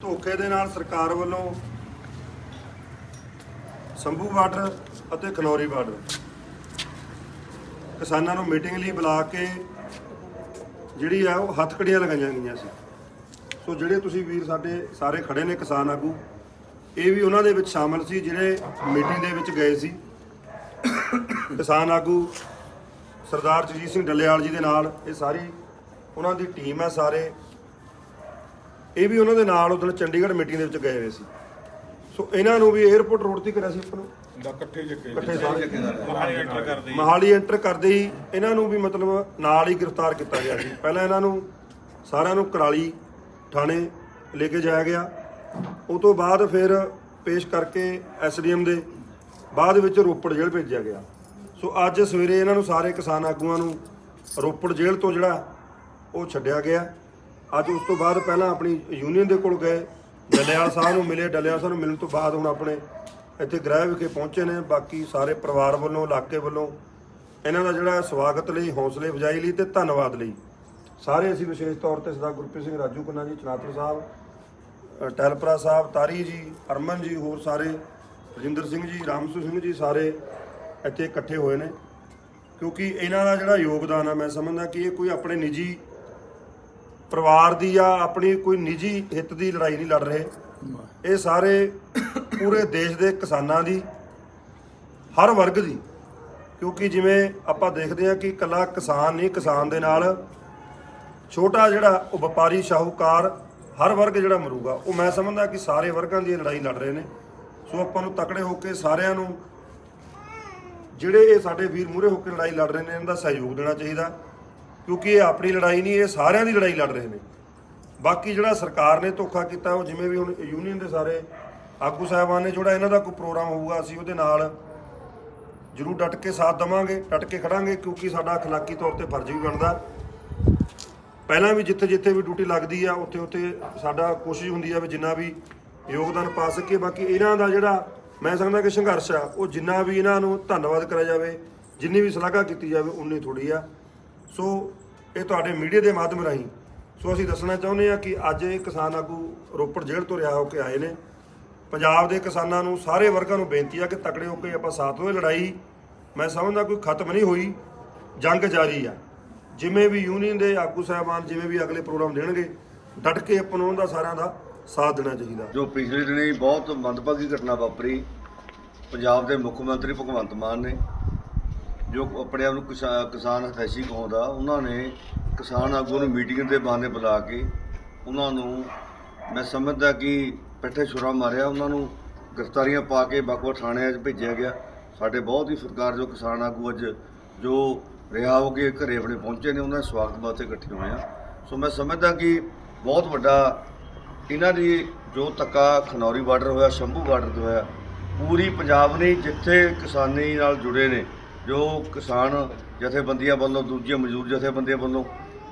ਧੋਖੇ ਦੇ ਨਾਲ ਸਰਕਾਰ ਵੱਲੋਂ ਸੰਭੂ ਬਾਰਡਰ ਅਤੇ ਖਨੌਰੀ ਬਾਰਡਰ। ਕਿਸਾਨਾਂ ਨੂੰ ਮੀਟਿੰਗ ਲਈ ਬੁਲਾ ਕੇ ਜਿਹੜੀ ਆ ਉਹ ਹੱਥਕੜੀਆਂ ਲਗਾਈਆਂ ਗਈਆਂ ਸੀ। ਸੋ ਜਿਹੜੇ ਤੁਸੀਂ ਵੀਰ ਸਾਡੇ ਸਾਰੇ ਖੜੇ ਨੇ ਕਿਸਾਨ ਆਗੂ, ਇਹ ਵੀ ਉਹਨਾਂ ਦੇ ਵਿੱਚ ਸ਼ਾਮਲ ਸੀ ਜਿਹੜੇ ਮੀਟਿੰਗ ਦੇ ਵਿੱਚ ਗਏ ਸੀ। ਕਿਸਾਨ ਆਗੂ ਸਰਦਾਰ ਜਗਜੀਤ ਸਿੰਘ ਡੱਲੇਵਾਲ ਜੀ ਦੇ ਨਾਲ ਇਹ ਸਾਰੀ ਉਹਨਾਂ ਦੀ ਟੀਮ ਹੈ ਸਾਰੇ। ਇਹ ਵੀ ਉਹਨਾਂ ਦੇ ਨਾਲ ਉਦੋਂ ਚੰਡੀਗੜ੍ਹ ਮੀਟਿੰਗ ਦੇ ਵਿੱਚ ਗਏ ਹੋਏ ਸੀ। ਸੋ ਇਹਨਾਂ ਨੂੰ ਵੀ 에어ਪੋਰਟ ਰੋਡ ਤੇ ਕਰਿਆ ਸੀ ਆਪਾਂ ਨੂੰ। ਦਾ ਇਕੱਠੇ ਜੱਕੇ ਇਕੱਠੇ ਸਾਰੇ। ਮਹਾਲੀ ਐਂਟਰ ਕਰਦੇ ਮਹਾਲੀ ਐਂਟਰ ਕਰਦੇ ਹੀ ਇਹਨਾਂ ਨੂੰ ਵੀ ਮਤਲਬ ਨਾਲ ਹੀ ਗ੍ਰਿਫਤਾਰ ਕੀਤਾ ਗਿਆ ਸੀ ਪਹਿਲਾਂ ਇਹਨਾਂ ਨੂੰ ਸਾਰਿਆਂ ਨੂੰ ਕਰਾਲੀ ਥਾਣੇ ਲੈ ਕੇ ਜਾਇਆ ਗਿਆ। ਉਹ ਤੋਂ ਬਾਅਦ ਫਿਰ ਪੇਸ਼ ਕਰਕੇ ਐਸਡੀਐਮ ਦੇ ਬਾਅਦ ਵਿੱਚ ਰੋਪੜ ਜੇਲ੍ਹ ਭੇਜਿਆ ਗਿਆ। ਸੋ ਅੱਜ ਸਵੇਰੇ ਇਹਨਾਂ ਨੂੰ ਸਾਰੇ ਕਿਸਾਨ ਆਗੂਆਂ ਨੂੰ ਰੋਪੜ ਜੇਲ੍ਹ ਤੋਂ ਜਿਹੜਾ ਉਹ ਛੱਡਿਆ ਗਿਆ। ਅੱਜ ਉਸ ਤੋਂ ਬਾਅਦ ਪਹਿਲਾਂ ਆਪਣੀ ਯੂਨੀਅਨ ਦੇ ਕੋਲ ਗਏ। ਡੱਲੇਵਾਲ ਸਾਹਿਬ ਨੂੰ ਮਿਲੇ ਡਲਿਆਲ ਸਾਹਿਬ ਨੂੰ ਮਿਲਣ ਤੋਂ ਬਾਅਦ ਹੁਣ ਆਪਣੇ ਇੱਥੇ ਗ੍ਰਹਿ ਵਿਖੇ ਪਹੁੰਚੇ ਨੇ। ਬਾਕੀ ਸਾਰੇ ਪਰਿਵਾਰ ਵੱਲੋਂ ਇਲਾਕੇ ਵੱਲੋਂ ਇਹਨਾਂ ਦਾ ਜਿਹੜਾ ਸਵਾਗਤ ਲਈ ਹੌਸਲੇ ਅਫਜ਼ਾਈ ਲਈ ਤੇ ਧੰਨਵਾਦ ਲਈ। ਸਾਰੇ ਅਸੀਂ ਵਿਸ਼ੇਸ਼ ਤੌਰ ਤੇ ਸਰਦਾਰ ਗੁਰਪ੍ਰੀਤ ਸਿੰਘ ਰਾਜੂ ਕੁੰਨਾ ਜੀ ਚਨਾਤਰ ਸਾਹਿਬ ਅ, ਟੈਲਪਰਾ ਸਾਹਿਬ ਤਾਰੀ ਜੀ ਅਰਮਨ ਜੀ ਹੋਰ ਸਾਰੇ ਰਜਿੰਦਰ ਸਿੰਘ ਜੀ ਰਾਮਸੂ ਸਿੰਘ ਜੀ ਸਾਰੇ ਇੱਥੇ ਇਕੱਠੇ ਹੋਏ ਨੇ। ਕਿਉਂਕਿ ਇਹਨਾਂ ਦਾ ਜਿਹੜਾ ਯੋਗਦਾਨ ਆ ਮੈਂ ਸਮਝਦਾ ਕਿ ਇਹ ਕੋਈ ਆਪਣੇ ਨਿੱਜੀ ਪਰਿਵਾਰ ਦੀ ਜਾਂ ਆਪਣੀ ਕੋਈ ਨਿੱਜੀ ਹਿੱਤ ਦੀ ਲੜਾਈ ਨਹੀਂ ਲੜ ਰਹੇ। ਇਹ ਸਾਰੇ ਪੂਰੇ ਦੇਸ਼ ਦੇ ਕਿਸਾਨਾਂ ਦੀ, ਹਰ ਵਰਗ ਦੀ। ਕਿਉਂਕਿ ਜਿਵੇਂ ਆਪਾਂ ਦੇਖਦੇ ਹਾਂ ਕਿ ਇਕੱਲਾ ਕਿਸਾਨ ਨਹੀਂ, ਕਿਸਾਨ ਦੇ ਨਾਲ ਛੋਟਾ ਜਿਹੜਾ ਉਹ ਵਪਾਰੀ, ਸ਼ਾਹੂਕਾਰ, ਹਰ ਵਰਗ ਜਿਹੜਾ ਮਰੂਗਾ, ਉਹ ਮੈਂ ਸਮਝਦਾ ਕਿ ਸਾਰੇ ਵਰਗਾਂ ਦੀ ਇਹ ਲੜਾਈ ਲੜ ਰਹੇ ਨੇ। ਸੋ ਆਪਾਂ ਨੂੰ ਤਕੜੇ ਹੋ ਕੇ ਸਾਰਿਆਂ ਨੂੰ ਜਿਹੜੇ ਇਹ ਸਾਡੇ ਵੀਰ ਮੂਰੇ ਹੋ ਕੇ ਲੜਾਈ ਲੜ ਰਹੇ ਨੇ, ਇਹਨਾਂ ਦਾ ਸਹਿਯੋਗ ਦੇਣਾ ਚਾਹੀਦਾ। ਕਿਉਂਕਿ ਇਹ ਆਪਣੀ ਲੜਾਈ ਨਹੀਂ ਇਹ ਸਾਰਿਆਂ ਦੀ ਲੜਾਈ ਲੜ ਰਹੇ ਨੇ ਬਾਕੀ ਜਿਹੜਾ ਸਰਕਾਰ ਨੇ ਧੋਖਾ ਕੀਤਾ ਉਹ ਜਿਵੇਂ ਵੀ ਹੁਣ ਯੂਨੀਅਨ ਦੇ ਸਾਰੇ ਆਗੂ ਸਾਹਿਬਾਨ ਨੇ ਜਿਹੜਾ ਇਹਨਾਂ ਦਾ ਕੋਈ ਪ੍ਰੋਗਰਾਮ ਹੋਊਗਾ ਅਸੀਂ ਉਹਦੇ ਨਾਲ ਜ਼ਰੂਰ ਡਟ ਕੇ ਸਾਥ ਦੇਵਾਂਗੇ ਡਟ ਕੇ ਖੜਾਂਗੇ ਕਿਉਂਕਿ ਸਾਡਾ اخلاقی ਤੌਰ ਤੇ ਫਰਜ਼ ਵੀ ਬਣਦਾ ਪਹਿਲਾਂ ਵੀ ਜਿੱਥੇ ਜਿੱਥੇ ਵੀ ਡਿਊਟੀ ਲੱਗਦੀ ਆ ਉੱਥੇ ਉੱਥੇ ਸਾਡਾ ਕੋਸ਼ਿਸ਼ ਹੁੰਦੀ ਆ ਵੀ ਜਿੰਨਾ ਵੀ ਯੋਗਦਾਨ ਪਾ ਸਕੀਏ ਬਾਕੀ ਇਹਨਾਂ ਦਾ ਜਿਹੜਾ ਮੈਂ ਸਮਝਦਾ ਕਿ ਸੰਘਰਸ਼ ਆ ਉਹ ਜਿੰਨਾ ਵੀ ਇਹਨਾਂ ਨੂੰ ਧੰਨਵਾਦ ਕਰਿਆ ਜਾਵੇ ਜਿੰਨੀ ਵੀ ਸ਼ਲਾਘਾ ਕੀਤੀ ਜਾਵੇ ਉਨੀ ਥੋੜੀ ਆ ਸੋ ਇਹ ਤੁਹਾਡੇ ਮੀਡੀਆ ਦੇ ਮਾਧਿਅਮ ਰਾਹੀਂ ਸੋ ਅਸੀਂ ਦੱਸਣਾ ਚਾਹੁੰਦੇ ਹਾਂ ਕਿ ਅੱਜ ਇਹ ਕਿਸਾਨ ਆਗੂ ਰੋਪੜ ਜੇਲ੍ਹ ਤੋਂ ਰਿਹਾ ਹੋ ਕੇ ਆਏ ਨੇ। ਪੰਜਾਬ ਦੇ ਕਿਸਾਨਾਂ ਨੂੰ ਸਾਰੇ ਵਰਗਾਂ ਨੂੰ ਬੇਨਤੀ ਆ ਕਿ ਤਕੜੇ ਹੋ ਕੇ ਆਪਾਂ ਸਾਥ ਹੋਏ ਲੜਾਈ। ਮੈਂ ਸਮਝਦਾ ਕੋਈ ਖਤਮ ਨਹੀਂ ਹੋਈ, ਜੰਗ ਜਾਰੀ ਆ। ਜਿਵੇਂ ਵੀ ਯੂਨੀਅਨ ਦੇ ਆਗੂ ਸਾਹਿਬਾਨ, ਜਿਵੇਂ ਵੀ ਅਗਲੇ ਪ੍ਰੋਗਰਾਮ ਦੇਣਗੇ, ਡਟ ਕੇ ਆਪਾਂ ਨੂੰ ਉਹਨਾਂ ਦਾ ਸਾਰਿਆਂ ਦਾ ਸਾਥ ਦੇਣਾ ਚਾਹੀਦਾ। ਜੋ ਪਿਛਲੇ ਦਿਨੀ ਬਹੁਤ ਮੰਦਭਾਗੀ ਘਟਨਾ ਵਾਪਰੀ, ਪੰਜਾਬ ਦੇ ਮੁੱਖ ਮੰਤਰੀ ਭਗਵੰਤ ਮਾਨ ਨੇ। ਜੋ ਆਪਣੇ ਆਪ ਨੂੰ ਕਿਸਾ- ਕਿਸਾਨ ਹਤੈਸ਼ੀ ਕਹਾਉਂਦਾ ਉਹਨਾਂ ਨੇ ਕਿਸਾਨ ਆਗੂ ਨੂੰ ਮੀਟਿੰਗ ਦੇ ਬਹਾਨੇ ਬੁਲਾ ਕੇ ਉਹਨਾਂ ਨੂੰ, ਮੈਂ ਸਮਝਦਾ ਕਿ ਪਿੱਠੇ ਛੁਰਾ ਮਾਰਿਆ, ਉਹਨਾਂ ਨੂੰ ਗ੍ਰਿਫਤਾਰੀਆਂ ਪਾ ਕੇ ਵੱਖ-ਵੱਖ ਥਾਣਿਆਂ 'ਚ ਭੇਜਿਆ ਗਿਆ। ਸਾਡੇ ਬਹੁਤ ਹੀ ਸਰਕਾਰ ਜੋ ਕਿਸਾਨ ਆਗੂ ਅੱਜ ਜੋ ਰਿਹਾ ਹੋ ਕੇ ਘਰੇ ਆਪਣੇ ਪਹੁੰਚੇ ਨੇ, ਉਹਨਾਂ ਦੇ ਸਵਾਗਤ ਵਾਸਤੇ ਇਕੱਠੇ ਹੋਏ ਆ ਸੋ ਮੈਂ ਸਮਝਦਾ ਕਿ ਬਹੁਤ ਵੱਡਾ ਇਹਨਾਂ ਦੀ ਜੋ ਤੱਕਾ ਖਨੌਰੀ ਬਾਰਡਰ ਹੋਇਆ, ਸ਼ੰਭੂ ਬਾਰਡਰ ਤੋਂ ਹੋਇਆ, ਪੂਰੀ ਪੰਜਾਬ ਨੇ ਜਿੱਥੇ ਕਿਸਾਨੀ ਨਾਲ ਜੁੜੇ ਨੇ ਜੋ ਕਿਸਾਨ ਜਥੇਬੰਦੀਆਂ ਵੱਲੋਂ ਦੂਜੀਆਂ ਮਜ਼ਦੂਰ ਜਥੇਬੰਦੀਆਂ ਵੱਲੋਂ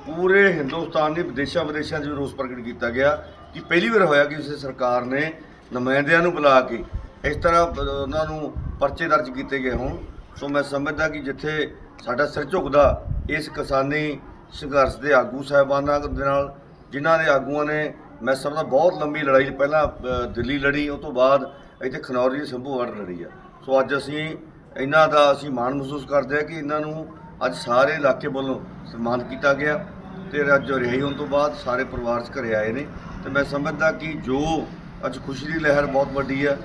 ਪੂਰੇ ਹਿੰਦੁਸਤਾਨ ਦੇ ਵਿਦੇਸ਼ਾਂ ਵਿਦੇਸ਼ਾਂ 'ਚ ਵੀ ਰੋਸ ਪ੍ਰਗਟ ਕੀਤਾ ਗਿਆ ਕਿ ਪਹਿਲੀ ਵਾਰ ਹੋਇਆ ਕਿ ਉਸ ਸਰਕਾਰ ਨੇ ਨੁਮਾਇੰਦਿਆਂ ਨੂੰ ਬੁਲਾ ਕੇ ਇਸ ਤਰ੍ਹਾਂ ਉਹਨਾਂ ਨੂੰ ਪਰਚੇ ਦਰਜ ਕੀਤੇ ਗਏ ਹੋਣ। ਸੋ ਮੈਂ ਸਮਝਦਾ ਕਿ ਜਿੱਥੇ ਸਾਡਾ ਸਿਰ ਝੁਕਦਾ, ਇਸ ਕਿਸਾਨੀ ਸੰਘਰਸ਼ ਦੇ ਆਗੂ ਸਾਹਿਬਾਨਾਂ ਦੇ ਨਾਲ, ਜਿਨ੍ਹਾਂ ਦੇ ਆਗੂਆਂ ਨੇ ਮੈਂ ਸਮਝਦਾ ਬਹੁਤ ਲੰਬੀ ਲੜਾਈ ਪਹਿਲਾਂ ਦਿੱਲੀ ਲੜੀ ਉਸ ਤੋਂ ਬਾਅਦ ਇੱਥੇ ਖਨੌਰੀ ਦੀ ਸੰਭੂ ਬਾਰਡਰ ਲੜੀ ਆ। ਸੋ ਅੱਜ ਅਸੀਂ ਇਹਨਾਂ ਦਾ ਅਸੀਂ ਮਾਣ ਮਹਿਸੂਸ ਕਰਦੇ ਹਾਂ ਕਿ ਇਹਨਾਂ ਨੂੰ ਅੱਜ ਸਾਰੇ ਇਲਾਕੇ ਵੱਲੋਂ ਸਨਮਾਨਿਤ ਕੀਤਾ ਗਿਆ ਤੇ ਅੱਜ ਰਿਹਾਈ ਹੋਣ ਤੋਂ ਬਾਅਦ ਸਾਰੇ ਪਰਿਵਾਰ 'ਚ ਘਰੇ ਆਏ ਨੇ। ਤੇ ਮੈਂ ਸਮਝਦਾ ਕਿ ਜੋ ਅੱਜ ਖੁਸ਼ੀ ਦੀ ਲਹਿਰ ਬਹੁਤ ਵੱਡੀ ਹੈ,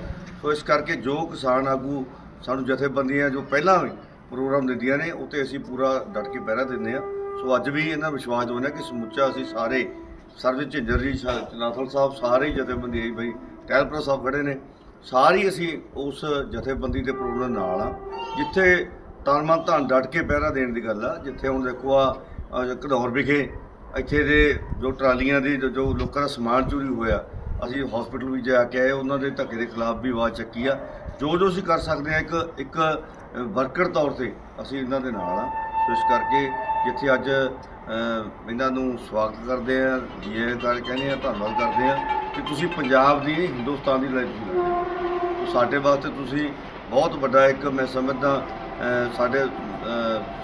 ਸੋ ਇਸ ਕਰਕੇ ਜੋ ਕਿਸਾਨ ਆਗੂ ਸਾਨੂੰ ਜਥੇਬੰਦੀਆਂ ਜੋ ਪਹਿਲਾਂ ਵੀ ਪ੍ਰੋਗਰਾਮ ਦਿੰਦੀਆਂ ਨੇ, ਉਹ 'ਤੇ ਅਸੀਂ ਪੂਰਾ ਡਟ ਕੇ ਪਹਿਰਾ ਦਿੰਦੇ ਆ ਸੋ ਅੱਜ ਵੀ ਇਹਨਾਂ ਵਿਸ਼ਵਾਸ ਦਵਾਉਂਦੇ ਹਾਂ ਕਿ ਸਮੁੱਚਾ ਅਸੀਂ ਸਾਰੇ ਸਰਵਿਸ ਝਿੰਜਰ ਜੀ ਨਾਥਲ ਸਾਹਿਬ, ਸਾਰੇ ਹੀ ਜਥੇਬੰਦੀ ਬਈ, ਟਹਿਲਪੁਰਾ ਸਾਹਿਬ ਖੜੇ ਨੇ। ਸਾਰੀ ਅਸੀਂ ਉਸ ਜਥੇਬੰਦੀ ਦੇ ਪ੍ਰੋਗਰਾਮ ਨਾਲ ਆ, ਜਿੱਥੇ ਤਨ ਮਨ ਧਨ ਡਟ ਕੇ ਪਹਿਰਾ ਦੇਣ ਦੀ ਗੱਲ ਆ, ਜਿੱਥੇ ਹੁਣ ਦੇਖੋ ਆ ਘਨੌਰ ਵਿਖੇ ਇੱਥੇ ਦੇ ਜੋ ਟਰਾਲੀਆਂ ਦੀ, ਜੋ- ਲੋਕਾਂ ਦਾ ਸਮਾਨ ਚੋਰੀ ਹੋਇਆ, ਅਸੀਂ ਹਸਪੀਟਲ ਵੀ ਜਾ ਕੇ ਆਏ, ਉਹਨਾਂ ਦੇ ਧੱਕੇ ਦੇ ਖਿਲਾਫ ਵੀ ਆਵਾਜ਼ ਚੱਕੀ ਆ। ਜੋ ਜੋ ਅਸੀਂ ਕਰ ਸਕਦੇ ਆ ਇੱਕ ਇੱਕ ਵਰਕਰ ਤੌਰ ਤੇ ਅਸੀਂ ਇਹਨਾਂ ਦੇ ਨਾਲ ਆ। ਸੋ ਇਸ ਕਰਕੇ ਜਿੱਥੇ ਅੱਜ ਇਹਨਾਂ ਨੂੰ ਸਵਾਗਤ ਕਰਦੇ ਆ ਜੀਏ ਗੱਲ ਕਹਿੰਦੇ ਆ, ਧੰਨਵਾਦ ਕਰਦੇ ਆ ਕਿ ਤੁਸੀਂ ਪੰਜਾਬ ਦੀ ਹਿੰਦੁਸਤਾਨ ਦੀ ਲੜਾਈ ਸਾਡੇ ਵਾਸਤੇ ਤੁਸੀਂ ਬਹੁਤ ਵੱਡਾ ਇੱਕ, ਮੈਂ ਸਮਝਦਾ ਸਾਡੇ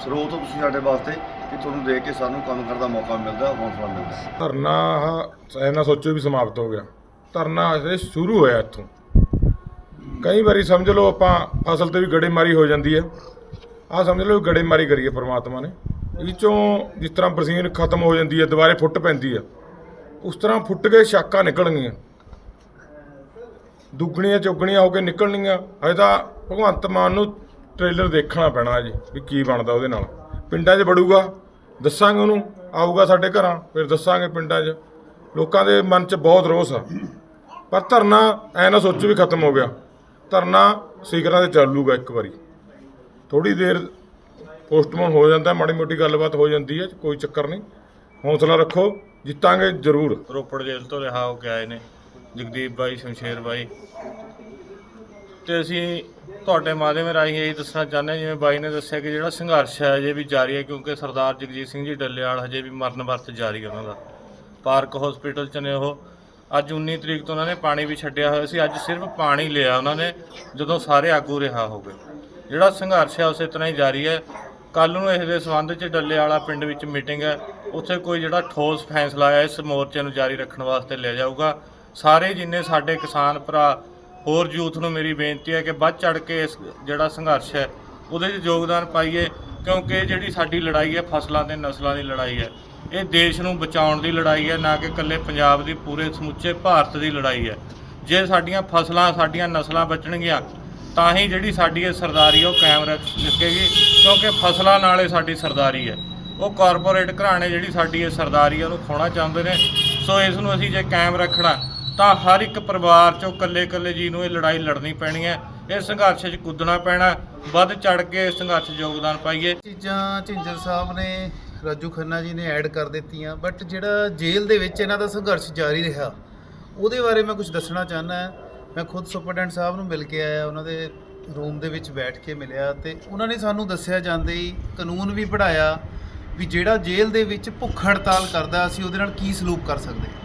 ਸਰੋਤ ਹੋ ਤੁਸੀਂ ਸਾਡੇ ਵਾਸਤੇ ਕਿ ਤੁਹਾਨੂੰ ਦੇਖ ਕੇ ਸਾਨੂੰ ਕੰਮ ਕਰਨ ਦਾ ਮੌਕਾ ਮਿਲਦਾ, ਹੌਸਲਾ ਮਿਲਦਾ। ਧਰਨਾ ਆਹ ਇਹਨਾਂ ਸੋਚੋ ਵੀ ਸਮਾਪਤ ਹੋ ਗਿਆ। ਧਰਨਾ ਅਜੇ ਸ਼ੁਰੂ ਹੋਇਆ ਇੱਥੋਂ। ਕਈ ਵਾਰੀ ਸਮਝ ਲਓ ਆਪਾਂ ਫਸਲ ਤੇ ਵੀ ਗੜੇਮਾਰੀ ਹੋ ਜਾਂਦੀ ਹੈ। ਆਹ ਸਮਝ ਲਓ ਵੀ ਗੜੇਮਾਰੀ ਕਰੀਏ ਪ੍ਰਮਾਤਮਾ ਨੇ। ਇਹ ਚੋਂ ਜਿਸ ਤਰ੍ਹਾਂ ਬਰਸੀਨ ਖਤਮ ਹੋ ਜਾਂਦੀ ਹੈ, ਦੁਬਾਰੇ ਫੁੱਟ ਪੈਂਦੀ ਹੈ। ਉਸ ਤਰ੍ਹਾਂ ਫੁੱਟ ਕੇ ਸ਼ਾਕਾਂ ਨਿਕਲਣਗੀਆਂ। ਦੁੱਗਣੀਆਂ ਚੁੱਗਣੀਆਂ ਹੋ ਕੇ ਨਿਕਲਣਗੀਆਂ ਅਜੇ ਤਾਂ ਭਗਵੰਤ ਮਾਨ ਨੂੰ ਟ੍ਰੇਲਰ ਦੇਖਣਾ ਪੈਣਾ ਜੀ, ਵੀ ਕੀ ਬਣਦਾ ਉਹਦੇ ਨਾਲ। ਪਿੰਡਾਂ 'ਚ ਵੜੂਗਾ, ਦੱਸਾਂਗੇ ਉਹਨੂੰ, ਆਊਗਾ ਸਾਡੇ ਘਰਾਂ, ਫਿਰ ਦੱਸਾਂਗੇ ਪਿੰਡਾਂ 'ਚ। ਲੋਕਾਂ ਦੇ ਮਨ 'ਚ ਬਹੁਤ ਰੋਸ ਆ। ਪਰ ਧਰਨਾ ਐ ਨਾ ਸੋਚੋ ਵੀ ਖਤਮ ਹੋ ਗਿਆ। ਧਰਨਾ ਸਿਖਰਾਂ ਤੇ ਚੱਲੂਗਾ ਇੱਕ ਵਾਰੀ। ਥੋੜੀ ਦੇਰ ਪੋਸਟਪੋਨ ਹੋ ਜਾਂਦਾ, ਮਾੜੀ ਮੋਟੀ ਗੱਲਬਾਤ ਹੋ ਜਾਂਦੀ ਹੈ, ਕੋਈ ਚੱਕਰ ਨਹੀਂ। ਹੌਸਲਾ ਰੱਖੋ, ਜਿੱਤਾਂਗੇ ਜ਼ਰੂਰ। ਰੋਪੜ ਜੇਲ੍ਹ ਤੋਂ ਰਿਹਾ ਹੋ ਕੇ ਆਏ ਨੇ ਜਗਦੀਪ ਬਾਈ, ਸ਼ਮਸ਼ੇਰ ਬਾਈ। ਤੇ ਅਸੀਂ ਤੁਹਾਡੇ ਮਾਧਿਅਮ ਰਾਹੀਂ ਇਹ ਦੱਸਣਾ ਚਾਹੁੰਦੇ ਹਾਂ, ਜਿਵੇਂ ਬਾਈ ਨੇ ਦੱਸਿਆ ਕਿ ਜਿਹੜਾ ਸੰਘਰਸ਼ ਹੈ ਅਜੇ ਵੀ ਜਾਰੀ ਹੈ, ਕਿਉਂਕਿ ਸਰਦਾਰ ਜਗਜੀਤ ਸਿੰਘ ਜੀ ਡੱਲੇਵਾਲ ਹਜੇ ਵੀ ਮਰਨ ਵਰਤ ਜਾਰੀ ਹੈ ਉਹਨਾਂ ਦਾ। ਪਾਰਕ ਹਸਪੀਟਲ ਚ ਨੇ ਉਹ। ਅੱਜ 19 ਤਰੀਕ ਤੋਂ ਉਹਨਾਂ ਨੇ ਪਾਣੀ ਵੀ ਛੱਡਿਆ ਹੋਇਆ ਸੀ। ਅੱਜ ਸਿਰਫ ਪਾਣੀ ਲਿਆ ਉਹਨਾਂ ਨੇ, ਜਦੋਂ ਸਾਰੇ ਆਗੂ ਰਿਹਾ ਹੋ ਗਏ ਜਿਹੜਾ ਸੰਘਰਸ਼ ਹੈ, ਉਸੇ ਤਰ੍ਹਾਂ ਹੀ ਜਾਰੀ ਹੈ। ਕੱਲ ਨੂੰ ਇਸ ਦੇ ਸੰਬੰਧ 'ਚ ਡੱਲੇ ਵਾਲਾ ਪਿੰਡ ਵਿੱਚ ਮੀਟਿੰਗ ਹੈ। ਉੱਥੇ ਕੋਈ ਜਿਹੜਾ ਠੋਸ ਫੈਸਲਾ ਹੈ ਇਸ ਮੋਰਚੇ ਨੂੰ ਜਾਰੀ ਰੱਖਣ ਵਾਸਤੇ ਲਿਆ ਜਾਊਗਾ। ਸਾਰੇ ਜਿੰਨੇ ਸਾਡੇ ਕਿਸਾਨ ਭਰਾ, ਹੋਰ ਯੂਥ ਨੂੰ ਮੇਰੀ ਬੇਨਤੀ ਹੈ ਕਿ ਵੱਧ ਚੜ ਕੇ ਇਸ ਜਿਹੜਾ ਸੰਘਰਸ਼ ਹੈ, ਉਹਦੇ 'ਚ ਯੋਗਦਾਨ ਪਾਈਏ, ਕਿਉਂਕਿ ਇਹ ਜਿਹੜੀ ਸਾਡੀ ਲੜਾਈ ਹੈ, ਫਸਲਾਂ ਤੇ ਨਸਲਾਂ ਦੀ ਲੜਾਈ ਹੈ। ਇਹ ਦੇਸ਼ ਨੂੰ ਬਚਾਉਣ ਦੀ ਲੜਾਈ ਹੈ, ਨਾ ਕਿ ਇਕੱਲੇ ਪੰਜਾਬ ਦੀ ਪੂਰੇ ਸਮੁੱਚੇ ਭਾਰਤ ਦੀ ਲੜਾਈ ਹੈ। ਜੇ ਸਾਡੀਆਂ ਫਸਲਾਂ, ਸਾਡੀਆਂ ਨਸਲਾਂ ਬਚਣਗੀਆਂ, ਤਾਂ ਹੀ ਜਿਹੜੀ ਸਾਡੀ ਇਹ ਸਰਦਾਰੀ ਉਹ ਕਾਇਮ ਰੱਖ ਸਕੇਗੀ, ਕਿਉਂਕਿ ਫਸਲਾਂ ਨਾਲ ਹੀ ਸਾਡੀ ਸਰਦਾਰੀ ਹੈ। ਉਹ ਕਾਰਪੋਰੇਟ ਘਰਾਣੇ ਜਿਹੜੀ ਸਾਡੀ ਇਹ ਸਰਦਾਰੀ ਉਹਨੂੰ ਖੋਣਾ ਚਾਹੁੰਦੇ ਨੇ, ਸੋ ਇਸ ਨੂੰ ਅਸੀਂ ਜੇ ਕਾਇਮ ਰੱਖਣਾ ਤਾਂ ਹਰ ਇੱਕ ਪਰਿਵਾਰ ਚੋਂ ਇਕੱਲੇ ਇਕੱਲੇ ਜੀ ਨੂੰ ਇਹ ਲੜਾਈ ਲੜਨੀ ਪੈਣੀ ਹੈ। ਇਹ ਸੰਘਰਸ਼ 'ਚ ਕੁੱਦਣਾ ਪੈਣਾ ਵੱਧ ਚੜ ਕੇ ਇਸ ਸੰਘਰਸ਼ 'ਚ ਯੋਗਦਾਨ ਪਾਈਏ। ਚੀਜ਼ਾਂ ਝਿੰਜਰ ਸਾਹਿਬ ਨੇ, ਰਾਜੂ ਖੰਨਾ ਜੀ ਨੇ ਐਡ ਕਰ ਦਿੱਤੀਆਂ ਬਟ ਜਿਹੜਾ ਜੇਲ੍ਹ ਦੇ ਵਿੱਚ ਇਹਨਾਂ ਦਾ ਸੰਘਰਸ਼ ਜਾਰੀ ਰਿਹਾ, ਉਹਦੇ ਬਾਰੇ ਮੈਂ ਕੁਝ ਦੱਸਣਾ ਚਾਹੁੰਦਾ ਮੈਂ ਖੁਦ ਸੁਪਰਡੈਂਟ ਸਾਹਿਬ ਨੂੰ ਮਿਲ ਕੇ ਆਇਆ, ਉਹਨਾਂ ਦੇ ਰੂਮ ਦੇ ਵਿੱਚ ਬੈਠ ਕੇ ਮਿਲਿਆ ਤੇ ਉਹਨਾਂ ਨੇ ਸਾਨੂੰ ਦੱਸਿਆ ਜਾਂਦੇ ਹੀ, ਕਾਨੂੰਨ ਵੀ ਪੜਾਇਆ ਵੀ ਜਿਹੜਾ ਜੇਲ੍ਹ ਦੇ ਵਿੱਚ ਭੁੱਖ ਹੜਤਾਲ ਕਰਦਾ, ਅਸੀਂ ਉਹਦੇ ਨਾਲ ਕੀ ਸਲੂਕ ਕਰ ਸਕਦੇ?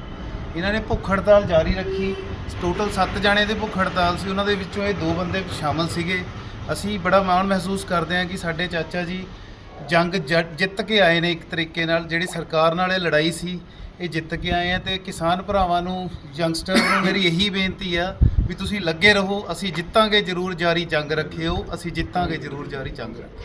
ਇਹਨਾਂ ਨੇ ਭੁੱਖ ਹੜਤਾਲ ਜਾਰੀ ਰੱਖੀ। ਟੋਟਲ 7 ਜਾਣੇ ਦੇ ਭੁੱਖ ਹੜਤਾਲ ਸੀ। ਉਹਨਾਂ ਦੇ ਵਿੱਚੋਂ ਇਹ ਦੋ ਬੰਦੇ ਸ਼ਾਮਲ ਸੀਗੇ। ਅਸੀਂ ਬੜਾ ਮਾਣ ਮਹਿਸੂਸ ਕਰਦੇ ਹਾਂ ਕਿ ਸਾਡੇ ਚਾਚਾ ਜੀ ਜੰਗ ਜ- ਜਿੱਤ ਕੇ ਆਏ ਨੇ ਇੱਕ ਤਰੀਕੇ ਨਾਲ। ਜਿਹੜੀ ਸਰਕਾਰ ਨਾਲ ਇਹ ਲੜਾਈ ਸੀ, ਇਹ ਜਿੱਤ ਕੇ ਆਏ ਆ ਤੇ ਕਿਸਾਨ ਭਰਾਵਾਂ ਨੂੰ ਯੰਗਸਟਰ ਨੂੰ ਮੇਰੀ ਇਹੀ ਬੇਨਤੀ ਆ ਵੀ ਤੁਸੀਂ ਲੱਗੇ ਰਹੋ। ਅਸੀਂ ਜਿੱਤਾਂਗੇ ਜ਼ਰੂਰ ਜਾਰੀ ਜੰਗ ਰੱਖਿਓ। ਅਸੀਂ ਜਿੱਤਾਂਗੇ ਜ਼ਰੂਰ ਜਾਰੀ ਜੰਗ ਰੱਖਿਓ।